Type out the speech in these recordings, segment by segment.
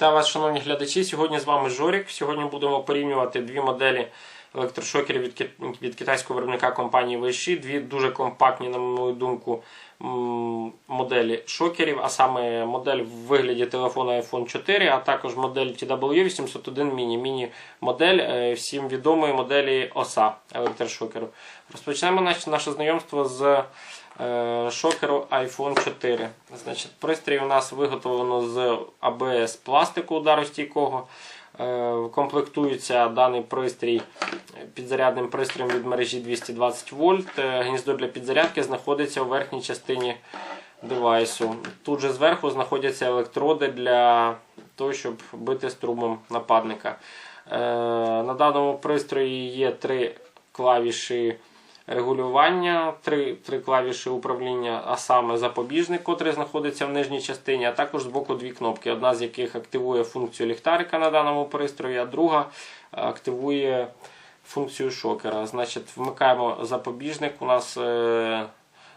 Вітаю вас, шановні глядачі. Сьогодні з вами Жорік. Сьогодні будемо порівнювати дві моделі електрошокерів від, ки- від китайського виробника компанії Вейші. Дві дуже компактні, на мою думку, моделі шокерів, а саме модель в вигляді телефону iPhone 4, а також модель TW801 Mini. Міні-модель е, всім відомої моделі OSA електрошокеру. Розпочнемо наше, знайомство з шокеру iPhone 4. Значить, пристрій у нас виготовлено з ABS пластику ударостійкого. Е, Комплектується даний пристрій підзарядним пристроєм від мережі 220 вольт. Е, Гніздо для підзарядки знаходиться у верхній частині девайсу. Тут же зверху знаходяться електроди для того, щоб бити струмом нападника. Е, На даному пристрої є три клавіші регулювання, три, три клавіші управління, а саме запобіжник, котрий знаходиться в нижній частині, а також збоку дві кнопки, одна з яких активує функцію ліхтарика на даному пристрої, а друга активує функцію шокера. Значить, вмикаємо запобіжник, у нас е,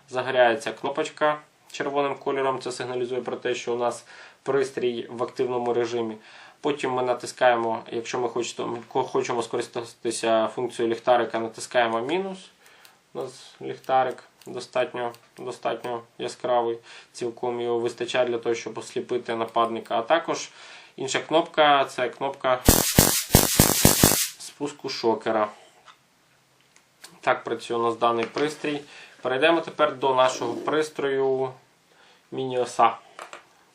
загоряється кнопочка червоним кольором, це сигналізує про те, що у нас пристрій в активному режимі. Потім ми натискаємо, якщо ми хочемо, скористатися функцією ліхтарика, натискаємо мінус. У нас ліхтарик достатньо, достатньо яскравий, цілком його вистачає для того, щоб осліпити нападника. А також інша кнопка це кнопка спуску шокера. Так працює у нас даний пристрій. Перейдемо тепер до нашого пристрою Мініоса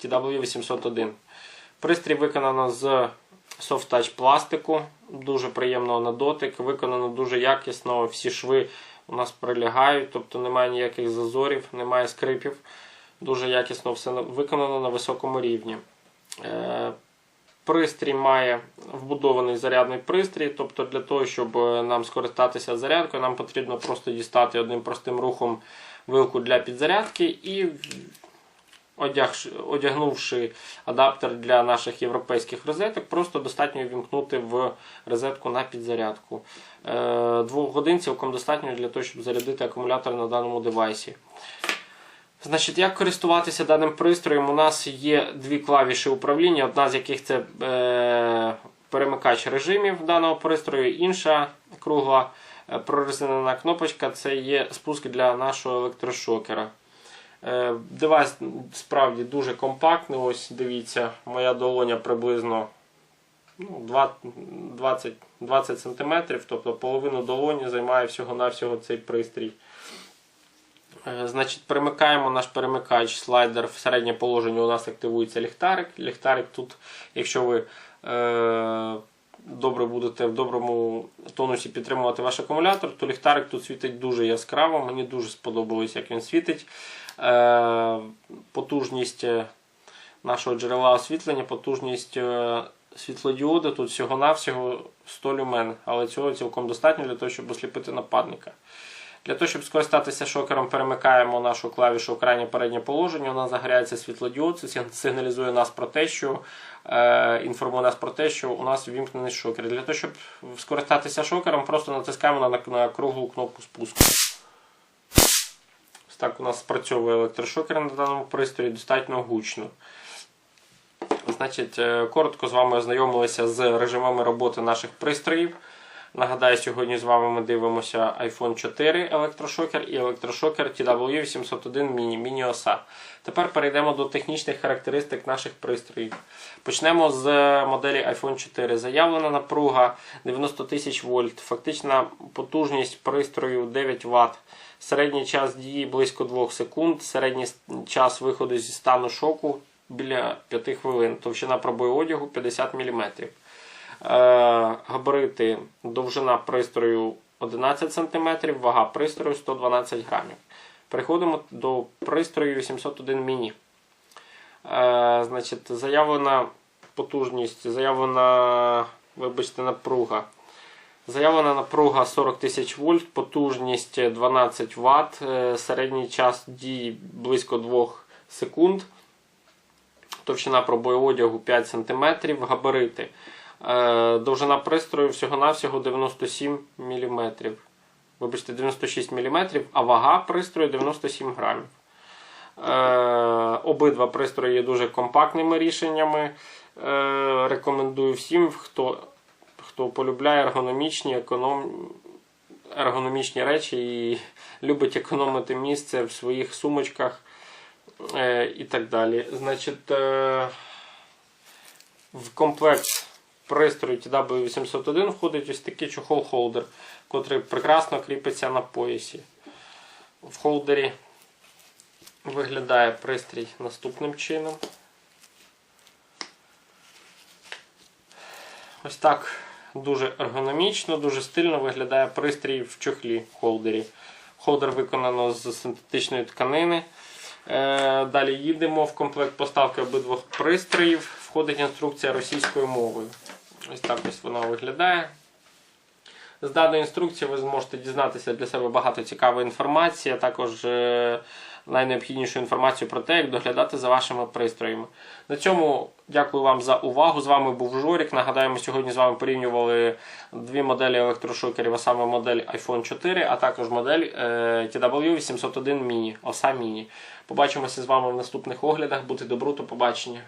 TW801. Пристрій виконано з Touch пластику, дуже приємного на дотик, виконано дуже якісно, всі шви у нас прилягають, тобто немає ніяких зазорів, немає скрипів. Дуже якісно все виконано на високому рівні. Е, Пристрій має вбудований зарядний пристрій, тобто для того, щоб нам скористатися зарядкою, нам потрібно просто дістати одним простим рухом вилку для підзарядки і одягнувши адаптер для наших європейських розеток, просто достатньо вімкнути в розетку на підзарядку. Е, Двох годин цілком достатньо для того, щоб зарядити акумулятор на даному девайсі. Значить, як користуватися даним пристроєм? У нас є дві клавіші управління, одна з яких це е, перемикач режимів даного пристрою, інша кругла е, прорезинена кнопочка це є спуск для нашого електрошокера. Е, Девайс справді дуже компактний. Ось дивіться, моя долоня приблизно ну, 20, 20 см, тобто половину долоні займає всього-навсього цей пристрій. Е, Значить, перемикаємо наш перемикач, слайдер в середнє положення. У нас активується ліхтарик. Ліхтарик тут, якщо ви е, добре будете в доброму тонусі підтримувати ваш акумулятор, то ліхтарик тут світить дуже яскраво. Мені дуже сподобалось, як він світить. Е, потужність е, нашого джерела освітлення, потужність світлодіода тут всього-навсього 100 люмен, але цього цілком достатньо для того, щоб осліпити нападника. Для того, щоб скористатися шокером, перемикаємо нашу клавішу в крайнє переднє положення. У нас загоряється світлодіод. Це сигналізує нас про те, що е, інформує нас про те, що у нас ввімкнений шокер. Для того, щоб скористатися шокером, просто натискаємо на, на круглу кнопку спуску. Ось так у нас спрацьовує електрошокер на даному пристрої достатньо гучно. Значить, е, коротко з вами ознайомилися з режимами роботи наших пристроїв. Нагадаю, сьогодні з вами ми дивимося iPhone 4 електрошокер і електрошокер TW801 Mini, Mini OSA. Тепер перейдемо до технічних характеристик наших пристроїв. Почнемо з моделі iPhone 4. Заявлена напруга 90 тисяч вольт, фактична потужність пристрою 9 Вт. Середній час дії близько 2 секунд, середній час виходу зі стану шоку біля 5 хвилин. Товщина пробою одягу 50 мм. Е, габарити довжина пристрою 11 см, вага пристрою 112 грамів. Переходимо до пристрою 801 міні. Е, значить, заявлена потужність, заявлена, вибачте, напруга. Заявлена напруга 40 тисяч вольт, потужність 12 Вт, е, середній час дії близько 2 секунд. Товщина пробою одягу 5 см, габарити. Е, Довжина пристрою всього-навсього 97 мм. Вибачте, 96 мм, а вага пристрою 97 грамів. Е, Обидва пристрої є дуже компактними рішеннями. Е, рекомендую всім, хто, хто полюбляє ергономічні, економ... ергономічні речі і любить економити місце в своїх сумочках і так далі. Значить, в комплект пристрою TW801 входить ось такий чохол-холдер, котрий прекрасно кріпиться на поясі. В холдері виглядає пристрій наступним чином. Ось так дуже ергономічно, дуже стильно виглядає пристрій в чохлі холдері. Холдер виконано з синтетичної тканини. Е, Далі їдемо в комплект поставки обидвох пристроїв. Входить інструкція російською мовою. Ось так ось вона виглядає. З даної інструкції ви зможете дізнатися для себе багато цікавої інформації, а також е, найнеобхіднішу інформацію про те, як доглядати за вашими пристроями. На цьому дякую вам за увагу. З вами був Жорік. Нагадаю, ми сьогодні з вами порівнювали дві моделі електрошокерів, а саме модель iPhone 4, а також модель е, TW801 Mini, оса Mini. Побачимося з вами в наступних оглядах. Бути добру, до побачення.